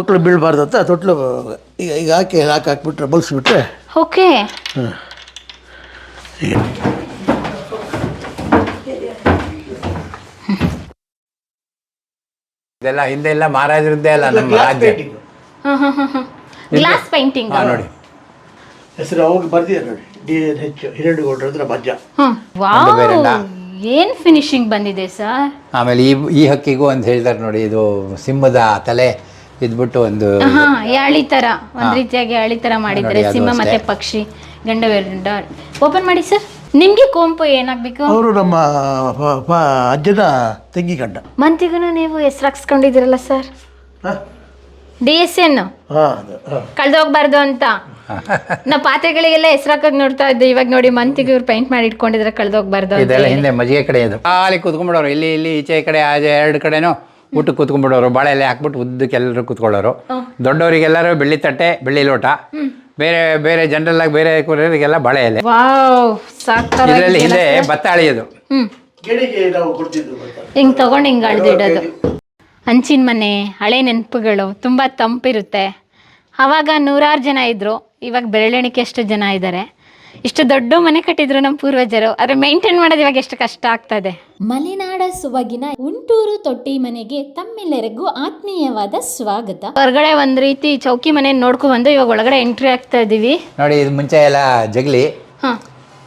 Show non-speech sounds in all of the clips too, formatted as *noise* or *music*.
ಮಕ್ಕಳು ಬೀಳಬಾರ್ದು ಅಂತ ತೊಟ್ಲು ಈಗ ಈಗ ಹಾಕಿ ಹಾಕಿ ಹಾಕ್ಬಿಟ್ರೆ ಬಲ್ಸ್ಬಿಟ್ರೆ ಓಕೆ. ಹಾಂ ಇದೆಲ್ಲ ಹಿಂದೆ ಎಲ್ಲ ಮಹಾರಾಜರದ್ದೇ ಅಲ್ಲ ನಮ್ಮ ರಾಜ್ಯ. ಗ್ಲಾಸ್ ಪೇಂಟಿಂಗ್ ಹಾಂ ನೋಡಿ. ಹೆಸರು ಅವಾಗ ಬರ್ದಿದೆ ನೋಡಿ. ಡಿ ಎನ್ ಹೆಚ್ ಗೋಲ್ಡ್ ಅಂದ್ರೆ ನಮ್ಮ ಅಜ್ಜ ವಾವ್. ಬೇರೆಲ್ಲ? ಏನ್ ಫಿನಿಶಿಂಗ್ ಬಂದಿದೆ ಸರ್? ಆಮೇಲೆ ಈ ಈ ಹಕ್ಕಿಗೂ ಅಂತ ಹೇಳ್ತಾರೆ ನೋಡಿ ಇದು ಸಿಂಹದ ತಲೆ. ಇದ್ಬಿಟ್ಟು ಒಂದು ಹಾ ಯಾಳಿ ತರ. ಒಂದ್ ರೀತಿಯಾಗಿ ಯಾಳಿ ತರ ಮಾಡಿದ್ದಾರೆ ನೋಡಿ, ಅದು ಸಿಂಹ ಮತ್ತೆ ಪಕ್ಷಿ ಗಂಡಬೇರುಂಡ ಓಪನ್ ಮಾಡಿ ಸರ್. ನಿಮ್ಗೆ ಕೋಂಪು ಏನಾಗ್ಬೇಕು? ಅವರು ನಮ್ಮ ಅಜ್ಜದ ಪ- ಅಜ್ಜನ ತಂಗಿ ಗಂಡ. ಮಂತಿಗೂ ನೀವು ಹೆಸರು ಹಾಕ್ಸ್ಕೊಂಡಿದ್ದೀರಲ್ಲ ಸರ್? ಹಾಂ. D S N. ಹಾಂ ಹಾಂ. ಕಳ್ದೋಗ್ಬಾರ್ದು ಅಂತ. ನಾ ಪಾತ್ರೆಗಳಿಗೆಲ್ಲ ಹೆಸರು ಹಾಕೋದ್ ನೋಡ್ತಾ ಇದ್ದೆ. ಇವಾಗ ನೋಡಿ ಮಂತಿಗೆ ಇವ್ರು ಪೇಂಟ್ ಮಾಡಿ ಇಟ್ಕೊಂಡಿದ್ರೆ ಕಳ್ದೋಗ್ಬಾರ್ದು ಅಂತ ಇದೆಲ್ಲ ಹಿಂದೆ ಮಜ್ಜಿಗೆ ಕಡೆ ಇದು ಖಾಲಿ ಕೂತ್ಕೊಂಡ್ಬಿಡೋರು. ಇಲ್ಲಿ ಇಲ್ಲಿ ಈಚೆ ಈ ಕಡೆ ಆಚೆ ಎರಡು ಕಡೆನೂ. ಊಟಕ್ಕೆ ಕೂತ್ಕೊಂಡ್ಬಿಡೋರು ಬಾಳೆ ಎಲೆ ಹಾಕ್ಬಿಟ್ಟು ಉದ್ದಕ್ಕೆ ಎಲ್ಲರೂ ಕೂತ್ಕೊಳ್ಳೋರು. ದೊಡ್ಡವರಿಗೆಲ್ಲರೂ ಬೆಳ್ಳಿ ತಟ್ಟೆ ಬೆಳ್ಳಿ ಲೋಟ. ಬೇರೆ ಬೇರೆ ಜನರಲ್ ಆಗಿ ಬೇರೆ ಕೂರೋರಿಗೆಲ್ಲ ಬಾಳೆ ಎಲೆ. ಇದರಲ್ಲಿ ಹಿಂದೆ ಭತ್ತ ಅಳಿಯೋದು? ಹಿಂಗ್ ತಗೊಂಡು ಹಿಂಗ್ ಅಳ್ದಿಡೋದು ಹಂಚಿನ ಮನೆ ಹಳೆ ನೆನಪುಗಳು ತುಂಬಾ ತಂಪಿರುತ್ತೆ. ಅವಾಗ ನೂರಾರು ಜನ ಇದ್ರು ಇವಾಗ ಬೆರಳೆಣಿಕೆ ಎಷ್ಟು ಜನ ಇದ್ದಾರೆ ಇಷ್ಟು ದೊಡ್ಡ ಮನೆ ಕಟ್ಟಿದ್ರು ನಮ್ಮ ಪೂರ್ವಜರು ಅದ್ರ ಮೇಂಟೈನ್ ಮಾಡೋದು ಇವಾಗ ಎಷ್ಟು ಕಷ್ಟ ಆಗ್ತಾ ಇದೆ ಮಲೆನಾಡ ಸೊಬಗಿನ ಉಂಟೂರು ತೊಟ್ಟಿ ಮನೆಗೆ ತಮ್ಮೆಲ್ಲರಿಗೂ ಆತ್ಮೀಯವಾದ ಸ್ವಾಗತ. ಹೊರಗಡೆ ಒಂದ್ ರೀತಿ ಚೌಕಿ ಮನೆ ನೋಡ್ಕೊಂಡ್ಬಂದು ಇವಾಗ ಒಳಗಡೆ ಎಂಟ್ರಿ ಆಗ್ತಾ ಇದೀವಿ. ನೋಡಿ ಇದು ಮುಂಚೆ ಎಲ್ಲ ಜಗಲಿ. ಹಾಂ.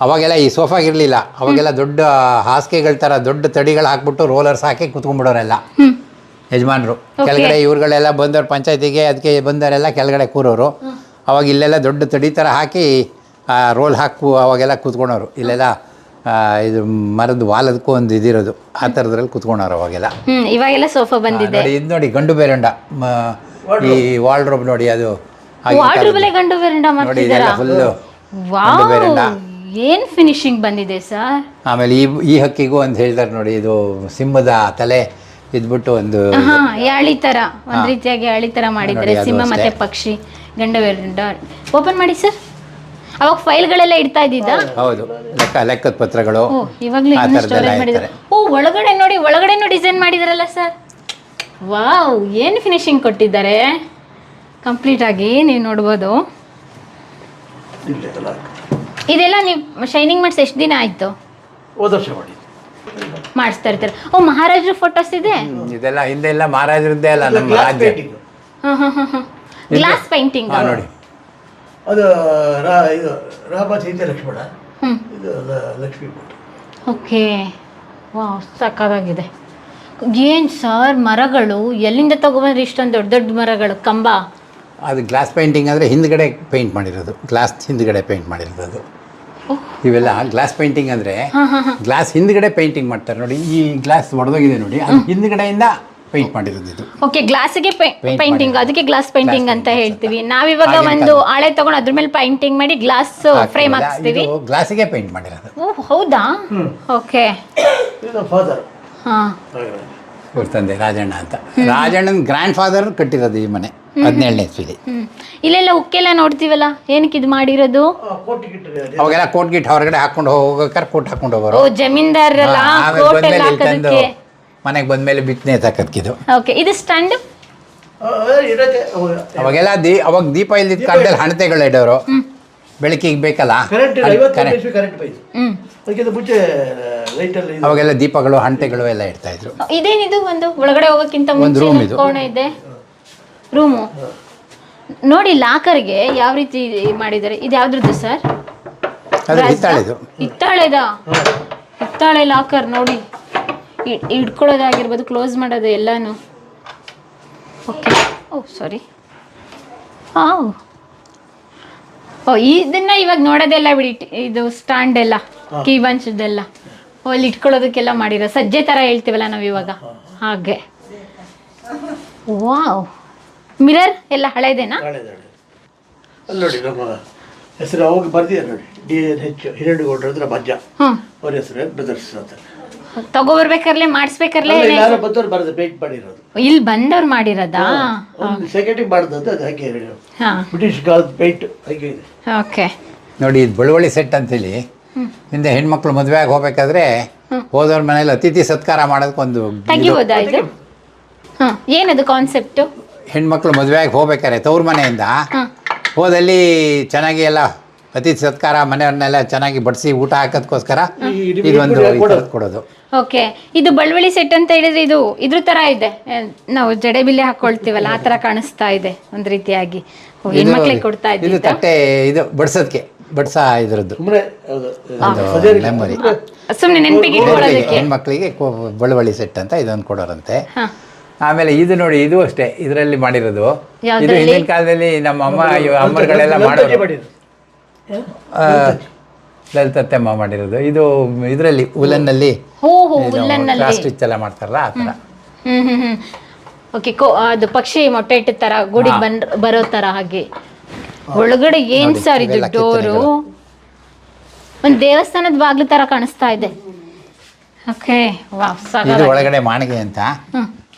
ಅವಾಗೆಲ್ಲ ಈ ಸೋಫಾ ಇರಲಿಲ್ಲ ಅವಾಗೆಲ್ಲ ದೊಡ್ಡ ಹಾಸಿಗೆಗಳ ತರ ದೊಡ್ಡ ತಡಿಗಳು ಹಾಕ್ಬಿಟ್ಟು ರೋಲರ್ಸ್ ಹಾಕಿ ಕುತ್ಕೊಂಡ್ಬಿಡೋರೆಲ್ಲ. ಯಜಮಾನರು. ಕೆಳಗಡೆ ಇವ್ರುಗಳೆಲ್ಲ ಬಂದವ್ರು ಪಂಚಾಯತಿಗೆ ಅದಕ್ಕೆ ಬಂದವರೆಲ್ಲ ಕೆಳಗಡೆ ಕೂರೋರು. ಅವಾಗ ಇಲ್ಲೆಲ್ಲ ದೊಡ್ಡ ತಡಿ ತರ ಹಾಕಿ ರೋಲ್ ಹಾಕು ಅವಾಗೆಲ್ಲ ಕೂತ್ಕೊಳೋರು ಇಲ್ಲೆಲ್ಲ ಆ, ಇದು ಮರದ ವಾಲದಕ್ಕೂ ಒಂದು ಇದಿರೋದು. ಆ ಥರದ್ರಲ್ಲಿ ಕೂತ್ಕೊಳೋರು ಅವಾಗೆಲ್ಲ. ಇವಾಗೆಲ್ಲ ಸೋಫಾ ಬಂದಿದೆ. ನೋಡಿ ಇದು ನೋಡಿ ಗಂಡು ಬೇರಂಡ. ಮ- ಈ ವಾಲ್ಡ್ರೋಬ್ ನೋಡಿ ಅದು ಆಗಿನ ವಾರ್ಡ್ರು ಕಾಲದ್ದು. ಗಂಡು ಬೇರೆಂಡ ನೋಡಿ ಮಾಡ್ತಿದ್ದಾರಾ? ಫುಲ್ಲು ವಾವ್ ಬೇರೆಂಡ. ಏನ್ ಫಿನಿಶಿಂಗ್ ಬಂದಿದೆ ಸರ್ ಆಮೇಲೆ ಈ ಈ ಹಕ್ಕಿಗೂ ಒಂದು ಹೇಳ್ತಾರೆ ನೋಡಿ ಇದು ಸಿಂಹದ ತಲೆ ಇದ್ಬಿಟ್ಟು ಒಂದು ಹಾ ಯಾಳಿ ತರ ಒಂದ್ ರೀತಿಯಾಗಿ ಯಾಳಿ ತರ ನೋಡಿ, ಅದು ಸಿಂಹ ಮತ್ತೆ ಅಷ್ಟೇ. ಪಕ್ಷಿ ಗಂಡ ಬೇರುಂಡ. ಓಪನ್ ಮಾಡಿ ಸರ್ ಅವಾಗ ಫೈಲ್ಗಳೆಲ್ಲ ಇಡ್ತಾ ಇದ್ದಿದ್ದ? ಹೌದು. ಲೆಕ್ಕ ಲೆಕ್ಕದ ಪತ್ರಗಳು ಓ ಇವಾಗ್ಲೂ ಆ ಥರದ್ದೆಲ್ಲ ಸ್ಟೋರೇಜ್. ಓ ಒಳಗಡೆ ನೋಡಿ ಒಳಗಡೆನೂ ಡಿಸೈನ್ ಮಾಡಿದಾರಲ್ಲ ಸರ್ ವಾವ್ ಏನು ಫಿನಿಶಿಂಗ್ ಕೊಟ್ಟಿದ್ದಾರೆ? ಕಂಪ್ಲೀಟ್ ಆಗಿ ನೀವು ನೋಡ್ಬೋದು. ಇದೆಲ್ಲ ನೀವು ಶೈನಿಂಗ್ ಮಾಡಿಸಿ ಎಷ್ಟು ದಿನ ಆಯ್ತು? ಹೋದ ವರ್ಷ ಮಾಡಿದ್ದು. ಮಾಡಿಸ್ತಾ ಇರ್ತಾರೆ. ಓ ಮಹಾರಾಜರ ಫೋಟೋಸ್ ಇದೆ? ಇದೆಲ್ಲ ಹಿಂದೆ ಎಲ್ಲ ಮಹಾರಾಜರದ್ದೇ ಅಲ್ಲ ನಮ್ಮ ಗ್ಲಾಸ್ ರಾಜ್ಯ. ಪೇಂಟಿಂಗ್ ಹಾ ಹಾ ಹಾ ಗ್ಲಾಸ್ ಪೇಂಟಿಂಗ್ ಹಾಂ ನೋಡಿ. ಅದು ರಾ ಇದು ರಾಮ ಸೀತೆ ಲಕ್ಷ್ಮಣ. ಇದು ಲ- ಲಕ್ಷ್ಮೀ ಪುಟ್ಟ. ಓಕೆ. ವಾಹ್ ಸಾಕಾಗಿದೆ ಏನು ಸರ್ ಮರಗಳು? ಎಲ್ಲಿಂದ ತಗೋಬಂದ್ರೆ ಇಷ್ಟೊಂದು ದೊಡ್ಡ ದೊಡ್ಡ ಮರಗಳು ಕಂಬ? ಅದು ಗ್ಲಾಸ್ ಪೇಂಟಿಂಗ್ ಅಂದರೆ ಹಿಂದ್ಗಡೆ ಪೇಂಟ್ ಮಾಡಿರೋದು. ಗ್ಲಾಸ್ ಹಿಂದ್ಗಡೆ ಪೇಂಟ್ ಮಾಡಿರೋದು. ಅದು ಇವೆಲ್ಲ ಗ್ಲಾಸ್ ಪೇಂಟಿಂಗ್ ಅಂದರೆ ಗ್ಲಾಸ್ ಹಿಂದ್ಗಡೆ ಪೇಂಟಿಂಗ್ ಮಾಡ್ತಾರೆ ನೋಡಿ. ಈ ಗ್ಲಾಸ್ ಒಡೆದೋಗಿದೆ ನೋಡಿ. ಅದು ಹಿಂದ್ಗಡೆಯಿಂದ ಪೇಂಟ್ ಮಾಡಿರೋದು ಇದು. ಓಕೆ ಗ್ಲಾಸ್ಗೆ ಪೇಂಟಿಂಗ್ ಅದಕ್ಕೆ ಗ್ಲಾಸ್ ಪೇಂಟಿಂಗ್ ಅಂತ ಹೇಳ್ತೀವಿ. ನಾವಿವಾಗ ಒಂದು ಹಳೆ ತಗೊಂಡು ಅದ್ರ ಮೇಲೆ ಪೇಂಟಿಂಗ್ ಮಾಡಿ ಗ್ಲಾಸ್ ಫ್ರೇಮ್ ಹಾಕ್ತೀವಿ ಗ್ಲಾಸಿಗೆ ಪೇಂಟ್ ಮಾಡಿರೋದು. ಓ ಹೌದಾ? ಓಕೆ ಇದು ಫಾದರ್ ಹಾಂ. ಇವ್ರ ತಂದೆ ರಾಜಣ್ಣ ಅಂತ. ರಾಜಣ್ಣನ ಗ್ರ್ಯಾಂಡ್ ಫಾದರ್ ಕಟ್ಟಿರೋದು ಈ ಮನೆ ಹದಿನೇಳನೇ ಇಸ್ವಿಲಿ ಇಲ್ಲೆಲ್ಲ ಉಕ್ಕೆಲ್ಲ ನೋಡ್ತೀವಲ್ಲ? ಏನಕ್ಕೆ ಇದು ಮಾಡಿರೋದು? ಅವಾಗೆಲ್ಲ ಕೋಟ್ ಗಿಟ್ ಹೊರಗಡೆ ಹಾಕೊಂಡು ಹೋಗೋಕಾರ ಕೋಟ್ ಹಾಕೊಂಡು ಹೋಗೋರು. ಓ ಜಮೀನ್ದಾರಲ್ಲ ಇಲ್ಲಿ ಮನೆಗೆ ಬಂದ್ಮೇಲೆ ಬಿತ್ತನೆ ತಕ್ಕದ್ಕಿದು ಓಕೆ ಇದು. ಸ್ಟ್ಯಾಂಡ್ ಇರತ್ತೆ. ಅವಾಗೆಲ್ಲ ದೀ ಅವಾಗ ದೀಪ ಇಲ್ದಿದ್ದ ಕಾಲದಲ್ಲಿ ಹಣತೆಗಳು ಇಡೋರು. ಬೆಳಕಿಗೆ ಬೇಕಲ್ಲ? ಕರೆಂಟ್ ಅದ್ ಅದಕ್ಕಿಂತ ಮುಂಚೆ ಲೈಟಲ್ಲಿ ಅವಾಗೆಲ್ಲ ದೀಪಗಳು ಹಂಟೆಗಳು ಎಲ್ಲ ಇಡ್ತಾ ಇದ್ರು. ಇದೇನಿದು ಒಂದು ಒಳಗಡೆ ಹೋಗೋಕ್ಕಿಂತ ಒಂದು ರೂಮ್ ಇದು. ಕೋಣೆ ಇದೆ? ರೂಮು ನೋಡಿ ಲಾಕರ್ಗೆ ಯಾವ ರೀತಿ ಮಾಡಿದ್ದಾರೆ? ಇದು ಯಾವ್ದ್ರದ್ದು ಸರ್? ಅದ್ರ ಹಿತ್ತಾಳಿದು. ಹಿತ್ತಾಳೆದ? ಹಿತ್ತಾಳೆ ಲಾಕರ್ ನೋಡಿ. ಇಟ್ಕೊಳ್ಳೋದಾಗಿರ್ಬೋದು ಕ್ಲೋಸ್ ಮಾಡೋದು ಎಲ್ಲಾನು. ಓಕೆ ಓ ಸಾರಿ ಹಾಂ ಓ ಇದನ್ನ ಇವಾಗ ನೋಡೋದೆಲ್ಲ ಬಿಡಿ ಇದು ಸ್ಟ್ಯಾಂಡ್ ಎಲ್ಲ ಕೀ ಬಂಚದೆಲ್ಲ. ಓ ಅಲ್ಲಿ ಇಟ್ಕೊಳ್ಳೋದಕ್ಕೆಲ್ಲ ಮಾಡಿರೋ ಸಜ್ಜೆ ಥರ ಹೇಳ್ತೀವಲ್ಲ ನಾವು ಇವಾಗ? ಹಾಗೆ. ವಾವ್ ಮಿರರ್ ಎಲ್ಲ ಹಳೇದೇನಾ? ನೋಡಿ ನಮ್ಮ ಹೆಸರು ಅವಾಗ ಬರ್ದಿದೆ ನೋಡಿ ಡಿ ಎನ್ ಹೆಚ್ ಹಿರೇಗೌಡರು ಅಂದ್ರೆ ನಮ್ಮ ಅಜ್ಜ. ಅವ್ರ ಹೆಸರು ಬ್ರದರ್ಸ್ ಅಂತ. ತಗೋಬರ್ಬೇಕಾರ್ಲೆ ಮಾಡಿಸ್ಬೇಕಾರ್ಲೆ ಅಲ್ಲ, ಯಾರೋ ಬಂದವ್ರು ಬರೆದು ಪೇಂಟ್ ಮಾಡಿರೋದು. ಇಲ್ಲಿ ಬಂದವ್ರು ಮಾಡಿರೋದಾ? ಸೆಕ್ರೆಟರಿ ಅದು ಹಾಗೆ ಹಾಂ. ಬ್ರಿಟಿಷ್ ಕಾಲದ ಪೇಂಟ್ ಹಾಗೆ ಇದೆ. ಓಕೆ. ನೋಡಿ ಇದು ಬಳುವಳಿ ಸೆಟ್ ಅಂತೇಳಿ. ಹಿಂದೆ ಹೆಣ್ಮಕ್ಳು ಮದುವೆ ಆಗಿ ಹೋಗ್ಬೇಕಾದ್ರೆ ಹೋದವ್ರ ಮನೇಲಿ ಅತಿಥಿ ಸತ್ಕಾರ ಮಾಡೋದಕ್ಕೊಂದು ತೆಗಿಬೋದಾ ಇದು? ಹಾಂ ಏನದು ಕಾನ್ಸೆಪ್ಟು ಹೆಣ್ಮಕ್ಳು ಮದುವೆಯಾಗಿ ಹೋಗ್ಬೇಕಾರೆ ತವ್ರ ಮನೆಯಿಂದ? ಹೋದಲ್ಲಿ ಚೆನ್ನಾಗಿ ಎಲ್ಲ ಅತಿಥಿ ಸತ್ಕಾರ ಮನೆಯವ್ರನ್ನೆಲ್ಲ ಚೆನ್ನಾಗಿ ಬಡಿಸಿ ಊಟ ಹಾಕೋದಕ್ಕೋಸ್ಕರ ಇದೊಂದು ಈ ಕೊಡೋದು. ಓಕೆ. ಇದು ಬಳ್ವಳಿ ಸೆಟ್ ಅಂತ ಹೇಳಿದ್ರೆ ಇದು ಇದ್ರ ತರ ಇದೆ. ನಾವು ನಾವು ಜಡೆಬಿಲ್ಲೆ ಹಾಕೊಳ್ತೀವಲ್ಲ ಆ ತರ ಕಾಣಿಸ್ತಾ ಇದೆ ಒಂದ್ ರೀತಿಯಾಗಿ. ಓ, ಹೆಣ್ಮಕ್ಳಿಗೆ ಕೊಡ್ತಾ ಇದು ಇದ್ದಿದ್ದ. ತಟ್ಟೆ ಇದು ಬಡ್ಸೋದಕ್ಕೆ ಬಡ್ಸ ಇದ್ರದ್ದು. ಸುಮ್ಮನೆ ಮೆಮೊರಿ ಸುಮ್ನೆ ನೆನಪಿಗೆ ಇಟ್ಕೊಳ್ಳೋದಕ್ಕೆ. ಹೆಣ್ಮಕ್ಳಿಗೆ ಕೊ- ಬಳುವಳಿ ಸೆಟ್ ಅಂತ ಇದೊಂದು ಕೊಡೋರಂತೆ. ಹಾ. ಆಮೇಲೆ ಇದು ನೋಡಿ ಇದು ಅಷ್ಟೇ ಇದರಲ್ಲಿ ಮಾಡಿರೋದು. ಇದು ಹಿಂದಿನ ಕಾಲದಲ್ಲಿ ನಮ್ಮ ಅಮ್ಮ ಇವ- ಅಮ್ಮರುಗಳೆಲ್ಲ ಮಾಡೋರು. ಲಲಿತತ್ತಮ್ಮ ಮಾಡಿರೋದು. ಇದು ಇದರಲ್ಲಿ ಉಲನ್ನಲ್ಲಿ ಕ್ರಾಸ್ ಸ್ಟಿಚ್ ಎಲ್ಲ ಮಾಡ್ತಾರಲ್ಲ ಆ ಥರ. ಹ್ಮ್ ಹ್ಮ್ ಹ್ಮ್ ಓಕೆ ಕೋ ಅದು ಪಕ್ಷಿ ಮೊಟ್ಟೆ ಇಟ್ಟ ತರ ಗುಡಿಗೆ ಬಂದ್ ಬರೋ ತರ ಹಾಗೆ. ಒಳಗಡೆ ಏನ್ ಸರ್ ಇದು ಡೋರು. ಒಂದ್ ದೇವಸ್ಥಾನದ ಬಾಗ್ಲು ತರ ಕಾಣಿಸ್ತಾ ಇದೆ. ಓಕೆ ಇದು ಒಳಗಡೆ ಮಾಣಿಗೆ ಅಂತ.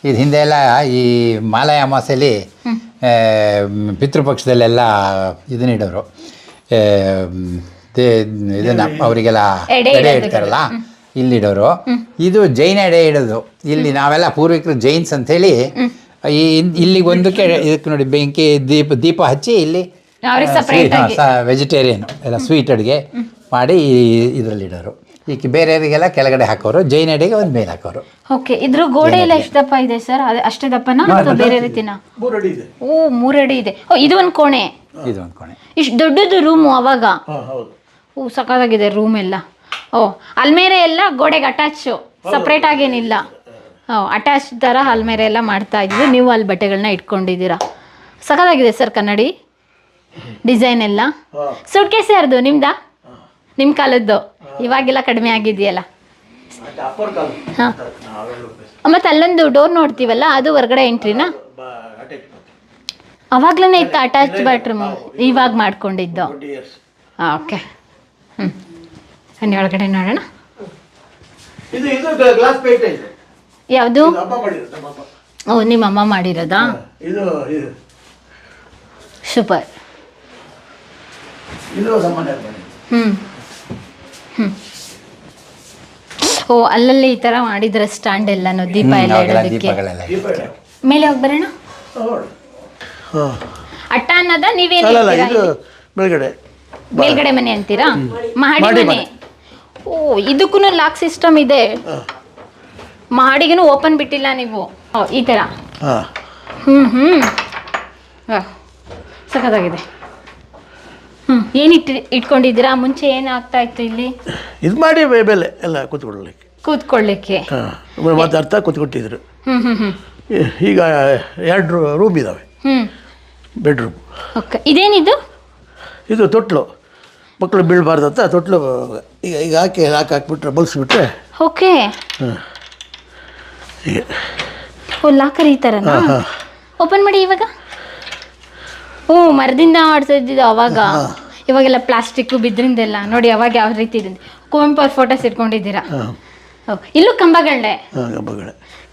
ಇದು ಹಿಂದೆ ಎಲ್ಲ ಈ ಮಾಲಯ ಅಮಾಸೆಯಲ್ಲಿ ಪಿತೃಪಕ್ಷದಲ್ಲೆಲ್ಲ ಇದನ್ನ ಇಡೋರು. ಇದನ್ನ ಅವರಿಗೆಲ್ಲ ಎಡೆ. ಇಡ್ತಾರಲ್ಲ ಇಲ್ಲಿಡೋರು. ಇದು ಜೈನ ಎಡೆ ಇಡೋದು. ಇಲ್ಲಿ ನಾವೆಲ್ಲ ಪೂರ್ವಿಕರು ಜೈನ್ಸ್ ಅಂತೇಳಿ ಈ ಇಲ್ಲಿಗೆ ಒಂದಕ್ಕೆ ಇದಕ್ಕೆ ನೋಡಿ ಬೆಂಕಿ ದೀಪ ದೀಪ ಹಚ್ಚಿ ಇಲ್ಲಿ. ವೆಜಿಟೇರಿಯನ್ ಎಲ್ಲ ಸ್ವೀಟ್ ಅಡುಗೆ ಮಾಡಿ ಇದರಲ್ಲಿ ಇಡೋರು ಈಗ ಬೇರೆಯವರಿಗೆಲ್ಲ ಕೆಳಗಡೆ ಹಾಕೋರು ಜೈನ ಅಡಿಗೆ ಒಂದು ಮೇಲೆ ಹಾಕೋರು. ಓಕೆ ಇದ್ರ ಗೋಡೆ ಎಲ್ಲ ಎಷ್ಟು ದಪ್ಪ ಇದೆ ಸರ್? ಅದೇ ಅಷ್ಟೇ ದಪ್ಪನ ಅಥವಾ ಬೇರೆ ರೀತಿನ? ಓ ಮೂರಡಿ ಇದೆ. ಓ ಇದು ಒಂದು ಕೋಣೆ. ಇದು ಒಂದು ಕೋಣೆ. ಇಷ್ಟು ದೊಡ್ಡದು ರೂಮು ಅವಾಗ? ಹಾ ಹೌದು. ಓ ಸಖತ್ತಾಗಿದೆ ರೂಮ್ ಎಲ್ಲ. ಓ ಅಲ್ಮೇರೆ ಎಲ್ಲ ಗೋಡೆಗೆ ಅಟ್ಯಾಚು ಸಪ್ರೇಟ್ ಆಗೇನಿಲ್ಲ. ಓ ಅಟ್ಯಾಚ್ ಥರ ಅಲ್ಮೇರೆ ಎಲ್ಲ ಮಾಡ್ತಾ ಇದ್ದೀವಿ. ನೀವು ಅಲ್ಲಿ ಬಟ್ಟೆಗಳನ್ನ ಇಟ್ಕೊಂಡಿದ್ದೀರಾ. ಸಖತ್ತಾಗಿದೆ ಸರ್ ಕನ್ನಡಿ ಡಿಸೈನ್ ಎಲ್ಲ. ಸುಟ್ಕೇಸ್ ಸೂಟ್ ಕೇಸ್ ಯಾರ್ದು? ನಿಮ್ದಾ? ನಿಮ್ಮ ಕಾಲದ್ದು. ಇವಾಗೆಲ್ಲ ಕಡಿಮೆ ಆಗಿದೆಯಲ್ಲ. ಹಾಂ. ಮತ್ತೆ ಅಲ್ಲೊಂದು ಡೋರ್ ನೋಡ್ತೀವಲ್ಲ ಅದು ಹೊರಗಡೆ ಎಂಟ್ರಿನಾ ಅವಾಗ್ಲೇ ಇತ್ತು ಅಟ್ಯಾಚ್ ಬಾತ್ರೂಮ್ ಇವಾಗ ಮಾಡ್ಕೊಂಡಿದ್ದು. ಓಕೆ ಹ್ಞೂ ಬನ್ನಿ ಒಳಗಡೆ ನೋಡೋಣ. ಯಾವುದು? ಓ ನಿಮ್ಮ ಅಮ್ಮ ಮಾಡಿರೋದಾ? ಸೂಪರ್ ಹ್ಞೂ ಓ ಅಲ್ಲಲ್ಲಿ ಈ ತರ ಮಾಡಿದ್ರೆ ಸ್ಟ್ಯಾಂಡ್ ಎಲ್ಲಾನು ದೀಪ ಎಲ್ಲ ಇಡೋದಕ್ಕೆ. ದೀಪಗಳೆಲ್ಲ ಮೇಲೆ ಹೋಗಿ ಬರೋಣ? ಹಾಂ ಅಟ್ಟ ಅನ್ನೋದ ನೀವೇನು ಇದು ಬೆಳಗಡೆ ಮೇಲ್ಗಡೆ ಮನೆ ಅಂತೀರಾ? ಮಹಡಿ ಮಾಡಿ ಮನೆ. ಓ ಇದಕ್ಕೂ ಲಾಕ್ ಸಿಸ್ಟಮ್ ಇದೆ. ಮಹಡಿಗೂ ಓಪನ್ ಬಿಟ್ಟಿಲ್ಲ ನೀವು. ಓ ಈ ತರ. ಹ್ಮ್ ಹ್ಮ್. ಸಖತ್ತಾಗಿದೆ. ಏನು ಇಟ್ಟು ಇಟ್ಕೊಂಡಿದ್ದೀರಾ? ಮುಂಚೆ ಏನು ಆಗ್ತಾ ಇತ್ತು ಇಲ್ಲಿ? ಇದು ಮಾಡಿ ಬೆಲೆ ಎಲ್ಲ ಕೂತ್ಕೊಳ್ಳಲಿಕ್ಕೆ ಕೂತ್ಕೊಳ್ಳಿಕ್ಕೆ. ಹಾಂ. ಮಾತಾಡ್ತಾ ಕೂತ್ಕೊಟ್ಟಿದ್ರು. ಈಗ ಎರಡು ರೂಮ್ ಇದ್ದಾವೆ ಬೆಡ್ರೂಮ್. ಓಕೆ. ಇದೇನಿದು? ಇದು ತೊಟ್ಲು. ಮಕ್ಕಳು ಬೀಳಬಾರ್ದು ಅಂತ ತೊಟ್ಲು ಈಗ ಈಗ ಹಾಕಿ ಹಾಕಿ ಹಾಕ್ಬಿಟ್ರೆ ಬಲ್ಸ್ಬಿಟ್ರೆ ಓಕೆ. ಓ ಲಾಕರ್ ಈ ಹಾಂ ಓಪನ್ ಮಾಡಿ ಇವಾಗ. ಓ ಮರದಿಂದ ಆಡ್ತಾ ಇದ್ದಿದ್ದು ಅವಾಗ. ಇವಾಗೆಲ್ಲ ಪ್ಲಾಸ್ಟಿಕ್ ಬಿದ್ರಿಂದೆಲ್ಲ ನೋಡಿ ಅವಾಗ ಯಾವ ರೀತಿ ಇದೆ ಕುವೆಂಪು ಅವ್ರ ಫೋಟೋಸ್ ಇಟ್ಕೊಂಡಿದ್ದೀರಾ? ಇಲ್ಲೂ ಓ, ಇಲ್ಲೂ ಕಂಬಗಳೇ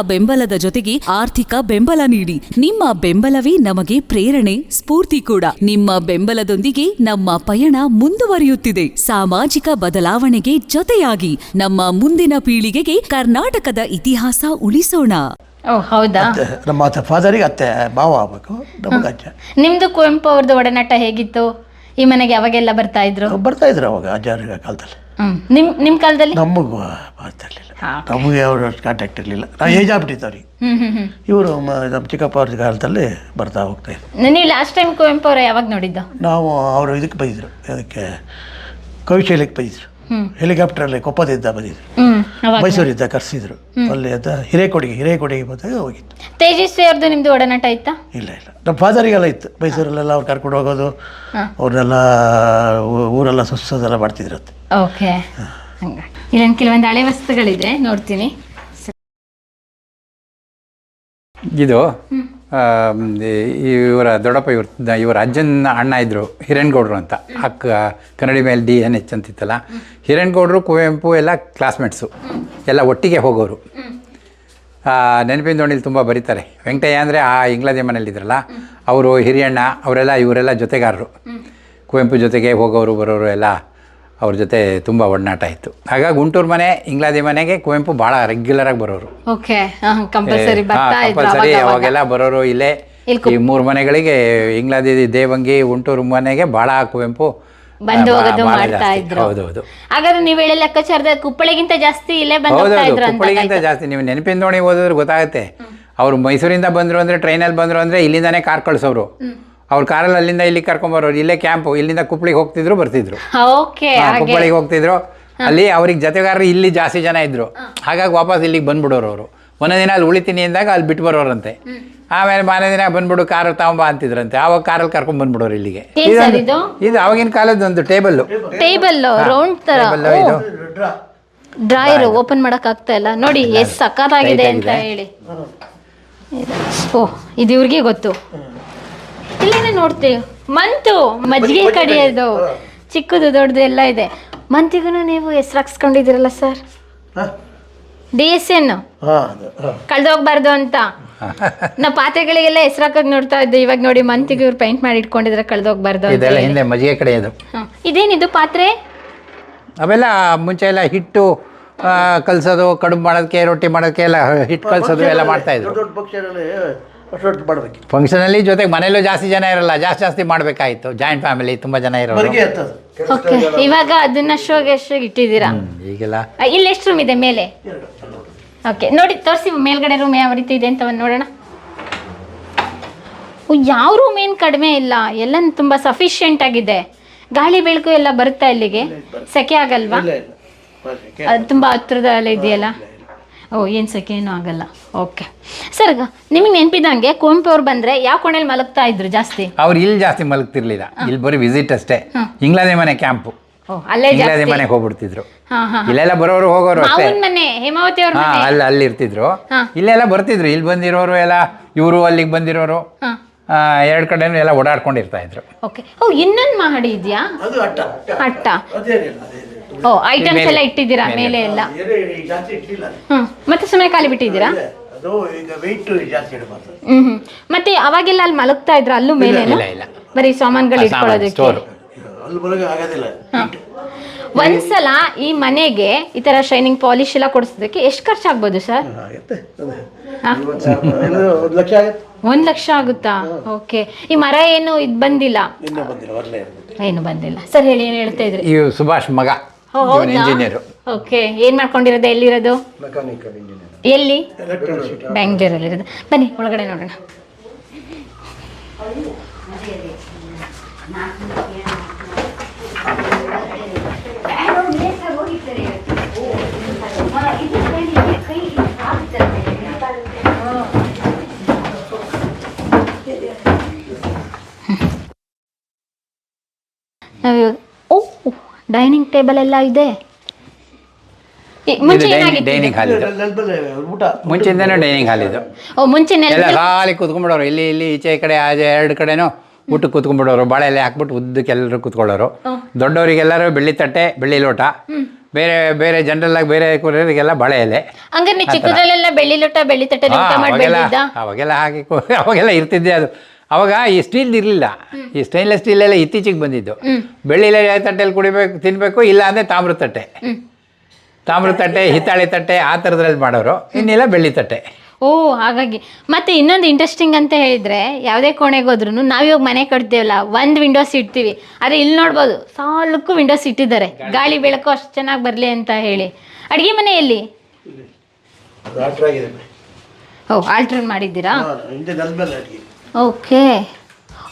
ಬೆಂಬಲದ ಜೊತೆಗೆ ಆರ್ಥಿಕ ಬೆಂಬಲ ನೀಡಿ. ನಿಮ್ಮ ಬೆಂಬಲವೇ ನಮಗೆ ಪ್ರೇರಣೆ ಸ್ಫೂರ್ತಿ ಕೂಡ. ನಿಮ್ಮ ಬೆಂಬಲದೊಂದಿಗೆ ನಮ್ಮ ಪಯಣ ಮುಂದುವರಿಯುತ್ತಿದೆ. ಸಾಮಾಜಿಕ ಬದಲಾವಣೆಗೆ ಜೊತೆಯಾಗಿ ನಮ್ಮ ಮುಂದಿನ ಪೀಳಿಗೆಗೆ ಕರ್ನಾಟಕದ ಇತಿಹಾಸ ಉಳಿಸೋಣ. ಓ ಹೌದಾ? ಅತ್ತೆ ನಮ್ಮ ಅತ್ತೆ ಫಾದರಿಗೆ ಅತ್ತೆ ಭಾವ ಆಗ್ಬೇಕು ನಮಗೆ ಅಜ್ಜ ನಿಮ್ದು ಕುವೆಂಪು ಅವ್ರದ್ದು ಒಡನಾಟ ಹೇಗಿತ್ತು? ಈ ಮನೆಗೆ ಅವಾಗೆಲ್ಲ ಬರ್ತಾ ಇದ್ರು? ಬರ್ತಾ ಇದ್ರು ಅವಾಗ ಅಜ್ಜಾರ ಕಾಲದಲ್ಲಿ. ಹ್ಮ್. ನಿಮ್ ನಿಮ್ ಕಾಲದಲ್ಲಿ? ನಮಗೂ ಬರ್ತಾ ಇರಲಿಲ್ಲ. ನಮಗೆ ಅವ್ರ ಕಾಂಟ್ಯಾಕ್ಟ್ ಇರಲಿಲ್ಲ. ನಾವು ಏಜ್ ಆಗ್ಬಿಟ್ಟಿತ್ತು ಅವ್ರಿಗೆ. ಹ್ಮ್ ಹ್ಮ್ ಹ್ಮ್. ಇವರು ನಮ್ಮ ಚಿಕ್ಕಪ್ಪ ಅವ್ರ ಕಾಲದಲ್ಲಿ ಬರ್ತಾ ಹೋಗ್ತಾ ಇದ್ರು. ನೀವು ಲಾಸ್ಟ್ ಟೈಮ್ ಕುವೆಂಪು ಅವ್ರ ಯಾವಾಗ ನೋಡಿದ್ದು? ನಾವು ಅವರು ಇದಕ್ಕೆ ಬಂದಿದ್ರು ಅದಕ್ಕೆ ಕವಿಶೈಲಿಗೆ ಬಂದಿದ್ರು ಹ್ಮ್. ಹೆಲಿಕಾಪ್ಟರಲ್ಲಿ ಕೊಪ್ಪದಿಂದ ಬಂದಿದ್ರು. ಹ್ಮ್ ಅವಾಗ ಮೈಸೂರಿಂದ ಕರೆಸಿದ್ರು. ಅಲ್ಲಿ ಅದ ಹಿರೇಕೊಡಿಗೆ ಹಿರೇಕೊಡಿಗೆ ಬಂದಾಗ ಹೋಗಿತ್ತು. ತೇಜಸ್ವಿ ಅವ್ರದ್ದು ನಿಮ್ದು ಒಡನಾಟ ಇತ್ತಾ ಇಲ್ಲ ಇಲ್ಲ. ನಮ್ಮ ಫಾದರಿಗೆಲ್ಲ ಇತ್ತು. ಮೈಸೂರಲ್ಲೆಲ್ಲ ಅವ್ರು ಕರ್ಕೊಂಡು ಹೋಗೋದು. ಅವ್ರನ್ನೆಲ್ಲ ಊರೆಲ್ಲ ಸುಸ್ಸೋದೆಲ್ಲ ಮಾಡ್ತಿದ್ರಂತೆ ಓಕೆ. ಇಲ್ಲೊಂದು ಕೆಲವೊಂದು ಹಳೆ ವಸ್ತುಗಳಿದೆ ನೋಡ್ತೀನಿ. ಇದು ಇವರ ದೊಡ್ಡಪ್ಪ ಇವ್ರ ಇವರ ಅಜ್ಜನ ಅಣ್ಣ ಇದ್ದರು ಹಿರಣ್ಗೌಡ್ರು ಅಂತ. ಅಕ್ಕ, ಕನ್ನಡಿ ಮೇಲೆ ಡಿ ಎನ್ ಎಚ್ ಅಂತಿತ್ತಲ್ಲ. ಹಿರೇಣ್ಗೌಡರು ಕುವೆಂಪು ಎಲ್ಲ ಕ್ಲಾಸ್ಮೇಟ್ಸು ಎಲ್ಲ ಒಟ್ಟಿಗೆ ಹೋಗೋರು. ನೆನಪಿನ ದೋಣಿಲಿ ತುಂಬ ಬರೀತಾರೆ. ವೆಂಕಟಯ್ಯ ಅಂದರೆ ಆ ಇಂಗ್ಲದೇ ಮನೇಲಿದ್ರಲ್ಲ ಅವರು ಹಿರಿಯಣ್ಣ, ಅವರೆಲ್ಲ ಇವರೆಲ್ಲ ಜೊತೆಗಾರರು. ಕುವೆಂಪು ಜೊತೆಗೆ ಹೋಗೋರು, ಬರೋರು ಎಲ್ಲ. ಅವ್ರ ಜೊತೆ ತುಂಬ ಒಡನಾಟ ಇತ್ತು ಹಾಗಾಗಿ ಗುಂಟೂರು ಮನೆ ಇಂಗ್ಲಾದಿ ಮನೆಗೆ ಕುವೆಂಪು ಬಾಳ ರೆಗ್ಯುಲರ್ ಆಗಿ ಬರೋರು. Okay compulsory. ಅವಾಗೆಲ್ಲ ಬರೋರು ಇಲ್ಲೇ. ಈ ಮೂರು ಮನೆಗಳಿಗೆ ಇಂಗ್ಲಾದಿ ದೇವಂಗಿ ಗುಂಟೂರು ಮನೆಗೆ ಭಾಳ ಕುವೆಂಪು ಬಂದು ಹೋಗೋದು ಮಾಡ್ತಾ. ಇದ್ರು. ಹೌದೌದು. ಹಾಗಾದ್ರೆ ನೀವ್ ಹೇಳಿ ಲೆಕ್ಕಾಚಾರದ ಕುಪ್ಪಳಿಗಿಂತ ಜಾಸ್ತಿ ಇಲ್ಲೇ ಬಂದು ಕುಪ್ಪಳಿಗಿಂತ ಜಾಸ್ತಿ. ನೀವು ನೆನಪಿನ ಓದಿದ್ರೆ ಗೊತ್ತಾಗುತ್ತೆ. ಅವ್ರು ಮೈಸೂರಿಂದ ಬಂದರು ಅಂದರೆ ಟ್ರೈನಲ್ಲಿ ಬಂದ್ರು ಅಂದ್ರೆ ಇಲ್ಲಿಂದಾನೇ ಕಾರ್ ಕಳಿಸೋರು. ಅವ್ರ ಕಾರಲ್ಲಿ ಅಲ್ಲಿಂದ ಇಲ್ಲಿ ಕರ್ಕೊಂಬರೋರು ಇಲ್ಲೇ ಕ್ಯಾಂಪ್ ಇಲ್ಲಿಂದ ಕುಪ್ಪಳಿಗೆ ಹೋಗ್ತಿದ್ರು ಬರ್ತಿದ್ರು. ಓಕೆ ಕುಪ್ಪಳಿಗೆ ಹೋಗ್ತಿದ್ರು. ಅಲ್ಲಿ ಅವ್ರಿಗೆ ಜೊತೆಗಾರರು ಇಲ್ಲಿ ಜಾಸ್ತಿ ಜನ ಇದ್ರು. ಹಾಗಾಗಿ ವಾಪಸ್ ಇಲ್ಲಿಗೆ ಬಂದ್ಬಿಡೋರು ಅವರು. ಒಂದೊಂದು ದಿನ ಅಲ್ಲಿ ಉಳಿತೀನಿ ಅಂದಾಗ ಅಲ್ಲಿ ಬಿಟ್ಟು ಬರೋರಂತೆ. ಆಮೇಲೆ ಮಾರನೇ ದಿನ ಬಂದ್ಬಿಡು ಕಾರ್ ತಗೊಂಬ ಅಂತಿದ್ರಂತೆ. ಆವಾಗ ಕಾರಲ್ಲಿ ಕರ್ಕೊಂಡ್ ಬಂದ್ಬಿಡೋರು ಇಲ್ಲಿಗೆ. ಇದು? ಇದು? ಆವಾಗಿನ ಕಾಲದ ಒಂದು ಟೇಬಲ್. ಟೇಬಲ್ ರೌಂಡ್ ತರ. ಟೇಬಲ್ ಇದು. ಡ್ರಾ ಡ್ರಾಯರ್ ಓಪನ್ ಮಾಡಕ್ ಆಗ್ತಾ ಇಲ್ಲ. ನೋಡಿ ಎಷ್ಟ್ ಸಖತ್ತಾಗಿದೆ ಅಂತ ಹೇಳಿ. ಓ ಇದು ಇವ್ರಿಗೆ ಗೊತ್ತು. ಇಲ್ಲೇನೆ ನೋಡ್ತೀವಿ. ಮಂತು ಮಜ್ಜಿಗೆ ಕಡಿಯೋದು ಚಿಕ್ಕದು ದೊಡ್ಡದು ಎಲ್ಲ ಇದೆ. ಮಂತಿಗೂ ನೀವು ಹೆಸರು ಹಾಕ್ಸ್ಕೊಂಡಿದ್ದೀರಲ್ಲ ಸರ್? ಹಾಂ. D S N. ಹಾಂ ಅದು ಕಳ್ದೋಗ್ಬಾರ್ದು ಅಂತ. *laughs* ನಾವು ಪಾತ್ರೆಗಳಿಗೆಲ್ಲ ಹೆಸರು ಹಾಕೋದ್ ನೋಡ್ತಾ ಇದ್ದೆ. ಇವಾಗ ನೋಡಿ ಮಂತಿಗೆ ಇವ್ರು ಪೇಂಟ್ ಮಾಡಿ ಇಟ್ಕೊಂಡಿದ್ರೆ ಕಳ್ದೋಗ್ಬಾರ್ದು ಅಂತ ಇದೆಲ್ಲ ಹೇಳಿ. ಹಿಂದೆ ಮಜ್ಜಿಗೆ ಕಡೆಯೋದು. ಇದೇನಿದು ಪಾತ್ರೆ? ಅವೆಲ್ಲ ಮುಂಚೆ ಎಲ್ಲ ಹಿಟ್ಟು ಆ, ಕಲ್ಸೋದು ಕಡುಬು ಮಾಡೋದಕ್ಕೆ ರೊಟ್ಟಿ ಮಾಡೋದಕ್ಕೆ ಎಲ್ಲ ಹಿಟ್ಟು ಕಲ್ಸೋದು ಎಲ್ಲ ಮಾಡ್ತಾ ಇದ್ರು. ದೊಡ್ಡ ದೊಡ್ಡ ಪಕ್ಷದಲ್ಲಿ ಅಷ್ಟು ಮಾಡಬೇಕಿತ್ತು ಫಂಕ್ಷನಲ್ಲಿ ಜೊತೆಗೆ ಮನೇಲೂ ಜಾಸ್ತಿ ಜನ ಇರಲ್ಲ ಜಾಸ್ತಿ ಜಾಸ್ತಿ ಮಾಡಬೇಕಾಯ್ತು. ಜಾಯಿಂಟ್ ಫ್ಯಾಮಿಲಿ ತುಂಬ ಜನ ಇರೋರು. ಮರಿಗೆ ಹತ್ತದು. ಓಕೆ ಇವಾಗ ಅದನ್ನ ಶೋಗೆ ಶೋಗೆ ಇಟ್ಟಿದ್ದೀರಾ? ಹ್ಮ್, ಈಗೆಲ್ಲ ಆ, ಇಲ್ಲಿ ಎಷ್ಟು ರೂಮ್ ಇದೆ ಮೇಲೆ? ಓಕೆ ನೋಡಿ ತೋರಿಸಿ ಮೇಲ್ಗಡೆ ರೂಮ್ ಯಾವ ರೀತಿ ಇದೆ ಅಂತ ಒಂದು ನೋಡೋಣ. ಓ, ಯಾವ ರೂಮ್ ಏನು ಕಡಿಮೆ ಇಲ್ಲ? ಎಲ್ಲ ತುಂಬ ಸಫಿಷಿಯೆಂಟ್ ಆಗಿದೆ. ಗಾಳಿ ಬೆಳಕು ಎಲ್ಲ ಬರುತ್ತಾ ಇಲ್ಲಿಗೆ? ಸೆಕೆ ಆಗಲ್ವಾ? ಇಲ್ಲ ಇಲ್ಲ ಬರ್ಲಿಕ್ಕೆ. ಅದು ತುಂಬ ಹತ್ರದಲ್ಲೇ ಇದೆಯಲ್ಲ? ಓ ಏನು ಸೆಕೆಂಡು ಏನೂ ಆಗಲ್ಲ. ಓಕೆ. ಸರ್ ನಿಮಗೆ ನೆನಪಿದಂಗೆ ಕುವೆಂಪು ಅವ್ರು ಬಂದರೆ ಯಾವ ಕೋಣೆಯಲ್ಲಿ ಮಲಗ್ತಾ ಇದ್ರು ಜಾಸ್ತಿ? ಅವ್ರು ಇಲ್ಲಿ ಜಾಸ್ತಿ ಮಲಗ್ತಿರ್ಲಿಲ್ಲ. ಇಲ್ಲಿ ಬರೀ ವಿಸಿಟ್ ಅಷ್ಟೇ. ಇಂಗ್ಲಾದೇ ಮನೆ ಕ್ಯಾಂಪು ಓ ಅಲ್ಲೇ ಇಂಗ್ಲಾದಿ ಮನೆಗೆ ಹೋಗ್ಬಿಡ್ತಿದ್ರು. ಹಾಂ ಹಾಂ ಇಲ್ಲೆಲ್ಲ ಬರೋರು ಹೋಗೋರು ಅಷ್ಟೇ. ಮಾವನ ಮನೆ ಹೇಮಾವತಿ ಅವ್ರ ಹಾ ಅಲ್ಲಿ ಅಲ್ಲಿ ಇರ್ತಿದ್ರು. ಇಲ್ಲೆಲ್ಲ ಬರ್ತಿದ್ರು. ಇಲ್ಲಿ ಬಂದಿರೋರು ಎಲ್ಲ ಇವರು ಅಲ್ಲಿಗೆ ಬಂದಿರೋರು. ಎರಡು ಕಡೆನೂ ಎಲ್ಲ ಓಡಾಡ್ಕೊಂಡಿರ್ತಾ ಇದ್ರು. ಓಕೆ. ಓ ಇನ್ನೊಂದು ಮಹಡಿ ಇದೆಯಾ? ಅದು ಅಟ್ಟ ಓ ಐಟಮ್ಸ್ ಎಲ್ಲ ಇಟ್ಟಿದ್ದೀರಾ? ಮೇಲೆ. ಎಲ್ಲ ಹ್ಮ್ ಮತ್ತೆ ಸುಮ್ಮನೆ ಖಾಲಿ ಬಿಟ್ಟಿದ್ದೀರಾ? ಅದು ಈಗ ಜಾಸ್ತಿ ಇಡಬಾರ್ದು. ಹ್ಮ್ ಹ್ಮ್. ಮತ್ತೆ ಅವಾಗೆಲ್ಲ ಅಲ್ಲಿ ಮಲಗ್ತಾ ಇದ್ರ ಅಲ್ಲೂ ಮೇಲೆ ಇಲ್ಲ, ಇಲ್ಲ. ಬರೀ ಸಾಮಾನುಗಳು ಇಟ್ಕೊಳ್ಳೋದಕ್ಕೆ? ಸ್ಟೋರು ಅಲ್ಲಿ ಬರೋಕೆ ಆಗೋದಿಲ್ಲ. ಒಂದ್ಸಲ ಈ ಮನೆಗೆ ಈ ತರ ಶೈನಿಂಗ್ ಪಾಲಿಶ್ ಎಲ್ಲ ಕೊಡಿಸೋದಕ್ಕೆ ಎಷ್ಟು ಖರ್ಚಾಗ್ಬೋದು ಸರ್? ಆಗುತ್ತೆ. ಅದೇ. ಒಂದು ಲಕ್ಷ ಆಗುತ್ತೆ. ಒಂದ್ ಲಕ್ಷ ಆಗುತ್ತಾ? ಓಕೆ. ಈ ಮರ ಏನು ಇದ್ ಬಂದಿಲ್ಲ? ಇನ್ನೂ ಬಂದಿಲ್ಲ ಬರಲೇ ಏನು ಬಂದಿಲ್ಲ. ಸರ್ ಹೇಳಿ ಏನು ಹೇಳ್ತಾ ಇದ್ರಿ? ಇವ್ ಸುಭಾಷ್ ಮಗ. ಇಂಜಿನಿಯರು ಓಕೆ ಏನ್ ಮಾಡ್ಕೊಂಡಿರೋದು? ಎಲ್ಲಿರೋದು? ಮೆಕ್ಯಾನಿಕಲ್ ಇಂಜಿನಿಯರ್ ಎಲ್ಲಿ? ಎಲೆಕ್ಟ್ರಾನಿಕ್ ಬ್ಯಾಂಗ್ಳೂರಲ್ಲಿರೋದು. ಬನ್ನಿ ಒಳಗಡೆ ನೋಡೋಣ. ನಾವಿವಾಗ ಓ ಡೈನಿಂಗ್ ಟೇಬಲ್ ಎಲ್ಲ ಇದೆ. ಮುಂಚೆ ಏನಾಗಿತ್ತು? ಡೈನಿಂಗ್ ಹಾಲ್ ಇದು. ಮುಂಚೆಯಿಂದನೂ ಡೈನಿಂಗ್ ಹಾಲ್ ಇದು. ಓ ಮುಂಚೆ ನೆಲ ಎಲ್ಲ ಖಾಲಿ ಕೂತ್ಕೊಂಡ್ಬಿಡೋರು. ಇಲ್ಲಿ ಇಲ್ಲಿ ಈಚೆ ಈ ಕಡೆ ಆಚೆ ಎರಡು ಕಡೆನೂ ಊಟಕ್ಕೆ ಕೂತ್ಕೊಂಡ್ಬಿಡೋರು. ಬಾಳೆ ಎಲೆ ಹಾಕ್ಬಿಟ್ಟು ಉದ್ದಕ್ಕೆ ಎಲ್ಲರೂ ಕೂತ್ಕೊಳ್ಳೋರು. ದೊಡ್ಡವರಿಗೆಲ್ಲರೂ ಬೆಳ್ಳಿ ತಟ್ಟೆ ಬೆಳ್ಳಿ ಲೋಟ. ಬೇರೆ ಬೇರೆ ಜನರಲ್ ಆಗಿ ಬೇರೆ ಕುರಿಯರಿಗೆಲ್ಲ ಬಾಳೆ ಎಲೆ. ಹಂಗಾರೆ ಚಿಕ್ಕದ್ರಲ್ಲೆಲ್ಲ ಬೆಳ್ಳಿ ಲೋಟ ಬೆಳ್ಳಿ ತಟ್ಟೆ ಅವಾಗೆಲ್ಲ ಹಾಕಿ *laughs* ಅವಾಗೆಲ್ಲ ಇರ್ತಿದ್ದೆ ಅದು. ಅವಾಗ ಈ ಸ್ಟೀಲ್ ಇರಲಿಲ್ಲ. ಈ ಸ್ಟೈನ್ಲೆಸ್ ಸ್ಟೀಲ್ ಎಲ್ಲ ಇತ್ತೀಚೆಗೆ ಬಂದಿದ್ದು. ಬೆಳ್ಳಿ ತಟ್ಟೆಯಲ್ಲಿ ಕುಡಿಬೇಕು ತಿನ್ನಬೇಕು ಇಲ್ಲ ಅಂದರೆ ತಾಮ್ರ ತಟ್ಟೆ. ತಾಮ್ರ ತಟ್ಟೆ ಹಿತ್ತಾಳೆ ತಟ್ಟೆ ಆ ಥರದ್ರಲ್ಲಿ ಮಾಡೋರು. ಇನ್ನೆಲ್ಲ ಬೆಳ್ಳಿ ತಟ್ಟೆ. ಓ ಹಾಗಾಗಿ. ಮತ್ತೆ ಇನ್ನೊಂದು ಇಂಟ್ರೆಸ್ಟಿಂಗ್ ಅಂತ ಹೇಳಿದ್ರೆ ಯಾವುದೇ ಕೋಣೆಗೆ ಹೋದ್ರು ನಾವಿವಾಗ ಮನೆ ಕಟ್ತೀವಲ್ಲ ಒಂದು ವಿಂಡೋಸ್ ಇಡ್ತೀವಿ. ಆದರೆ ಇಲ್ಲಿ ನೋಡ್ಬೋದು ಸಾಲಕ್ಕೂ ವಿಂಡೋಸ್ ಇಟ್ಟಿದ್ದಾರೆ. ಗಾಳಿ ಬೆಳಕು ಅಷ್ಟು ಚೆನ್ನಾಗಿ ಬರಲಿ ಅಂತ ಹೇಳಿ. ಅಡುಗೆ ಮನೆಯಲ್ಲಿ ಓ ಆಲ್ಟ್ರನ್ ಮಾಡಿದ್ದೀರಾ? ಓಕೆ.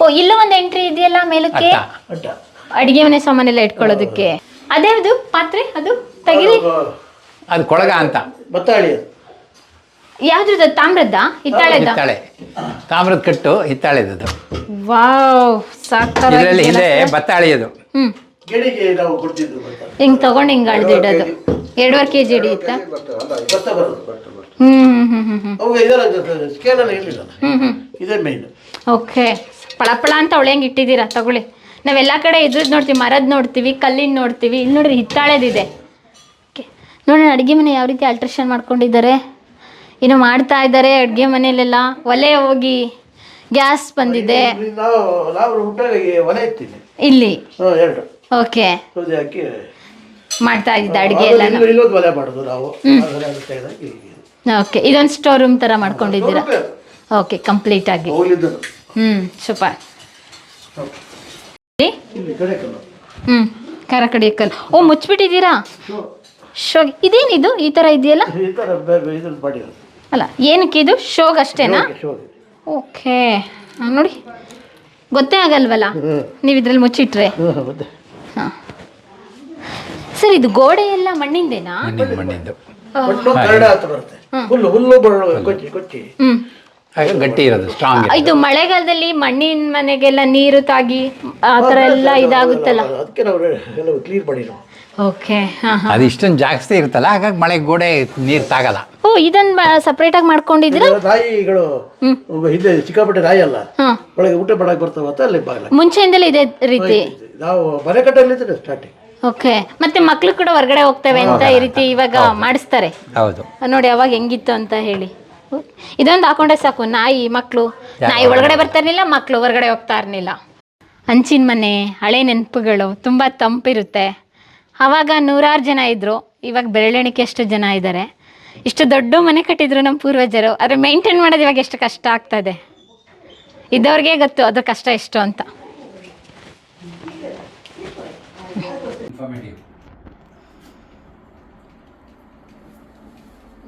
ಓ ಇಲ್ಲೂ ಒಂದು ಎಂಟ್ರಿ ಇದೆಯಲ್ಲ ಮೇಲಕ್ಕೆ? ಅಟ್ಟ. ಅಡುಗೆ ಮನೆ ಸಾಮಾನೆಲ್ಲ ಇಟ್ಕೊಳ್ಳೋದಕ್ಕೆ. ಅದೇದು ಪಾತ್ರೆ ಅದು ತೆಗಿರಿ ಅದು ಕೊಳಗ ಅಂತ. ಬತ್ತಾಳಿ ಅದು. ತಾಮ್ರದ ಹಿತ್ತಾಳೆದ? ಹಿತ್ತಾಳೆ. ತಾಮ್ರದ ಕಟ್ಟು ಹಿತ್ತಾಳೆದದು ವಾವ್ ಇದರಲ್ಲಿ ಬತ್ತಾಳಿ ಅದು. ಹ್ಮ್. ನಾವು ಭತ್ತ ಹಿಂಗ್ ತಗೊಂಡು ಹಿಂಗ್ ಅಳ್ದಿಡೋದು ಎರಡೂವರೆ ಕೆ ಜಿ ಹಿಡಿಯುತ್ತಾ ಭತ್ತ ಬರೋದು ಹ್ಮ್ ಹ್ಮ್ ಹ್ಮ್ ಹ್ಮ್ ಹ್ಮ್. ಅವಾಗ ಇರಲಿಲ್ಲ. ಹ್ಮ್ ಹ್ಮ್. ಇದೇ ಮೇನ್ ಓಕೆ ಪಳಪಳ ಅಂತ ಒಳ್ಳೆಂಗೆ ಇಟ್ಟಿದ್ದೀರಾ? ತಗೊಳ್ಳಿ. ನಾವೆಲ್ಲ ಕಡೆ ಇದ್ರದ್ದು ನೋಡ್ತೀವಿ ಮರದ್ದು ನೋಡ್ತೀವಿ ಕಲ್ಲಿನ ನೋಡ್ತೀವಿ. ಇಲ್ಲಿ ನೋಡ್ರಿ ಹಿತ್ತಾಳೆದಿದೆ. ಓಕೆ ನೋಡಿ ಅಡುಗೆ ಮನೆ ಯಾವ ರೀತಿ ಆಲ್ಟ್ರೇಷನ್ ಮಾಡ್ಕೊಂಡಿದ್ದಾರೆ? ಇನ್ನು ಮಾಡ್ತಾ ಇದ್ದಾರೆ ಅಡುಗೆ ಮನೆಯಲ್ಲೆಲ್ಲ ಒಲೆ ಹೋಗಿ ಗ್ಯಾಸ್ ಬಂದಿದೆ. ಇಲ್ಲಿ? ಓಕೆ ಮಾಡ್ತಾ ಇದ್ದ ಅಡುಗೆ ಎಲ್ಲ. ಓಕೆ ಇದೊಂದು ಸ್ಟೋರ್ ರೂಮ್ ಥರ ಮಾಡ್ಕೊಂಡಿದ್ದೀರಾ. ಓಕೆ ಕಂಪ್ಲೀಟ್ ಆಗಿ. ಹ್ಮ್ ಹ್ಞೂ ಸೂಪರ್ ಹ್ಞೂ ಖಾರ ಕಡಿಯಕ್ಕಲ್ಲ ಓ ಮುಚ್ಚಿಬಿಟ್ಟಿದ್ದೀರಾ ಶೋ. ಇದೇನಿದು? ಈ ಥರ ಇದೆಯಲ್ಲ? ಅಲ್ಲ ಏನಕ್ಕೆ ಇದು? ಶೋಗ್ ಅಷ್ಟೇನಾ? ಓಕೆ. ನೋಡಿ. ಗೊತ್ತೇ ಆಗಲ್ವಲ್ಲ? ನೀವು ಇದ್ರಲ್ಲಿ ಮುಚ್ಚಿಟ್ರೆ. ಹಾಂ. ಸರ್ ಇದು ಗೋಡೆ ಎಲ್ಲ ಮಣ್ಣಿಂದೇನಾ? ಮಣ್ಣಿಂದು ಮಣ್ಣಿಂದು. ಮಣ್ಣು ಅಂತ ಬರುತ್ತೆ. ಹುಲ್ಲು ಹುಲ್ಲು ಬಳ್ಳು ಕೊಚ್ಚಿ ಕೊಚ್ಚಿ. ಹ್ಞೂ ಹಾಗೆ ಗಟ್ಟಿ ಇರೋದು ಸ್ಟ್ರಾಂಗ್ ಇದು ಮಳೆಗಾಲದಲ್ಲಿ ಮಣ್ಣಿನ ಮನೆಗೆಲ್ಲ ನೀರು ತಾಗಿ ಆ ಥರ ಎಲ್ಲ ಇದಾಗುತ್ತಲ್ಲ? ಅದಕ್ಕೆ ನಾವು ಎಲ್ಲ ಕ್ಲೀನ್ ಮಾಡಿರೋ ಓಕೆ ಹಾಂ ಅದು ಇಷ್ಟೊಂದು ಜಾಸ್ತಿ ಇರುತ್ತಲ್ಲ ಹಾಗಾಗಿ ಮಳೆ ಗೋಡೆ ನೀರು ತಾಗಲ್ಲ. ಓ ಸಪರೇಟ್ ಆಗಿ ಮಾಡ್ಕೊಂಡಿದ್ದೀರಾ? ನಾಯಿಗಳು ಹಿಂದೆ ಸಿಕ್ಕಾಪಟ್ಟೆ ನಾಯಿ ಅಲ್ಲ ಹಾಂ. ಒಳಗೆ ಊಟ ಮಾಡಕ್ ಬರ್ತಾವ ಅಂತ ಅಲ್ಲಿ ಬಾಗಿಲ. ಮುಂಚೆಯಿಂದಲೇ ಇದೇ ರೀತಿ? ನಾವು ಮನೆ ಕಟ್ಟಲ್ಲಿದ್ದರೆ ಸ್ಟಾರ್ಟಿಂಗ್ ಓಕೆ ಮತ್ತೆ ಮಕ್ಳು ಕೂಡ ಹೊರಗಡೆ ಹೋಗ್ತವೆ ಅಂತ ಈ ರೀತಿ ಇವಾಗ ಮಾಡಿಸ್ತಾರೆ. ಹೌದು. ನೋಡಿ ಅವಾಗ ಹೆಂಗಿತ್ತು ಅಂತ ಹೇಳಿ. ಇದೊಂದು ಹಾಕೊಂಡೆ ಸಾಕು ನಾಯಿ ಮಕ್ಕಳು ನಾಯಿ ಒಳಗಡೆ ಬರ್ತಾ ಇರ್ಲಿಲ್ಲ ಮಕ್ಕಳು ಹೊರಗಡೆ ಹೋಗ್ತಾ ಇರ್ಲಿಲ್ಲ. ಹಂಚಿನ ಮನೆ ಹಳೆ ನೆನಪುಗಳು ತುಂಬ ತಂಪಿರುತ್ತೆ. ಆವಾಗ ನೂರಾರು ಜನ ಇದ್ದರು ಇವಾಗ ಬೆರಳೆಣಿಕೆ ಎಷ್ಟು ಜನ ಇದ್ದಾರೆ ಇಷ್ಟು ದೊಡ್ಡ ಮನೆ ಕಟ್ಟಿದ್ರು ನಮ್ಮ ಪೂರ್ವಜರು ಆದರೆ ಮೇಂಟೈನ್ ಮಾಡೋದು ಇವಾಗ ಎಷ್ಟು ಕಷ್ಟ ಆಗ್ತಾ ಇದೆ ಇದ್ದವ್ರಿಗೆ ಗೊತ್ತು ಅದ್ರ ಕಷ್ಟ ಎಷ್ಟು ಅಂತ.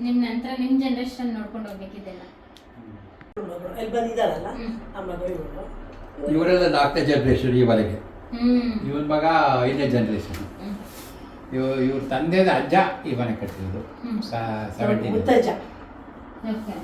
ನಿಮ್ಮ ನಂತರ ನಿಮ್ಮ ಜನರೇಷನ್ ನೋಡ್ಕೊಂಡು ಹೋಗ್ಬೇಕಿದ್ದೆಲ್ಲ. ಇವರೆಲ್ಲ ನಾಲ್ಕನೇ ಜನ್ರೇಷನ್ ಈ ಮನೆಗೆ ಹ್ಮ್. ಇವನ ಮಗ ಐದನೇ ಜನ್ರೇಷನ್ ಇವ ಇವ್ರ ತಂದೆದ ಅಜ್ಜ ಈ ಮನೆ ಕಟ್ಟಿರೋದು ಸೆವೆಂಟೀನ್ ಓಕೆ